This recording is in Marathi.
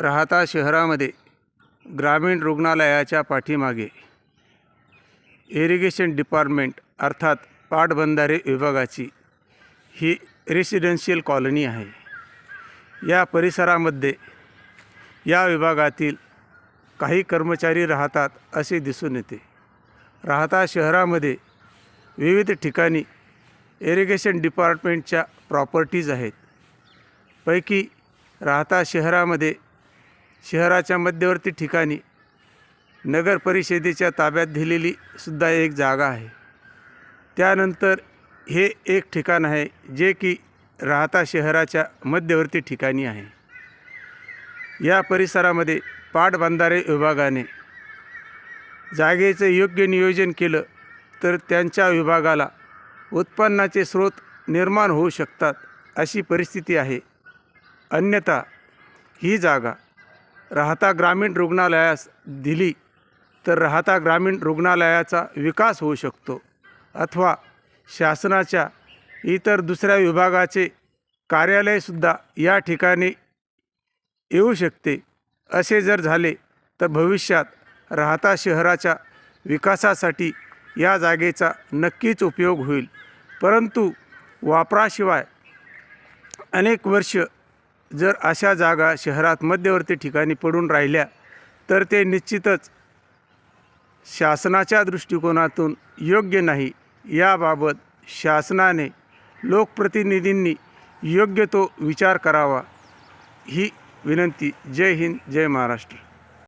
राहता शहरामध्ये ग्रामीण रुग्णालयाच्या पाठीमागे इरिगेशन डिपार्टमेंट अर्थात पाटबंधारे विभागाची ही रेसिडेन्शियल कॉलनी आहे. या परिसरामध्ये या विभागातील काही कर्मचारी राहतात असे दिसून येते. राहता शहरामध्ये विविध ठिकाणी इरिगेशन डिपार्टमेंटच्या प्रॉपर्टीज आहेत. पैकी राहता शहरामध्ये शहराच्या मध्यवर्ती ठिकाणी नगर परिषदेच्या ताब्यात दिलेली सुद्धा एक जागा आहे. त्यानंतर हे एक ठिकाण आहे जे की राहता शहराच्या मध्यवर्ती ठिकाणी आहे. या परिसरामध्ये पाटबंधारे विभागाने जागेचं योग्य नियोजन केलं तर त्यांच्या विभागाला उत्पन्नाचे स्रोत निर्माण होऊ शकतात अशी परिस्थिती आहे. अन्यथा ही जागा राहता ग्रामीण रुग्णालयास दिली तर राहता ग्रामीण रुग्णालयाचा विकास होऊ शकतो. अथवा शासनाच्या इतर दुसऱ्या विभागाचे कार्यालयसुद्धा या ठिकाणी येऊ शकते. असे जर झाले तर भविष्यात राहता शहराच्या विकासासाठी या जागेचा नक्कीच उपयोग होईल. परंतु वापराशिवाय अनेक वर्ष जर अशा जागा शहरात मध्यवर्ती ठिकाणी पडून राहिल्या तर ते निश्चितच शासनाच्या दृष्टिकोनातून योग्य नाही. याबाबत शासनाने लोकप्रतिनिधींनी योग्य तो विचार करावा. ही विनंती. जय हिंद जय महाराष्ट्र.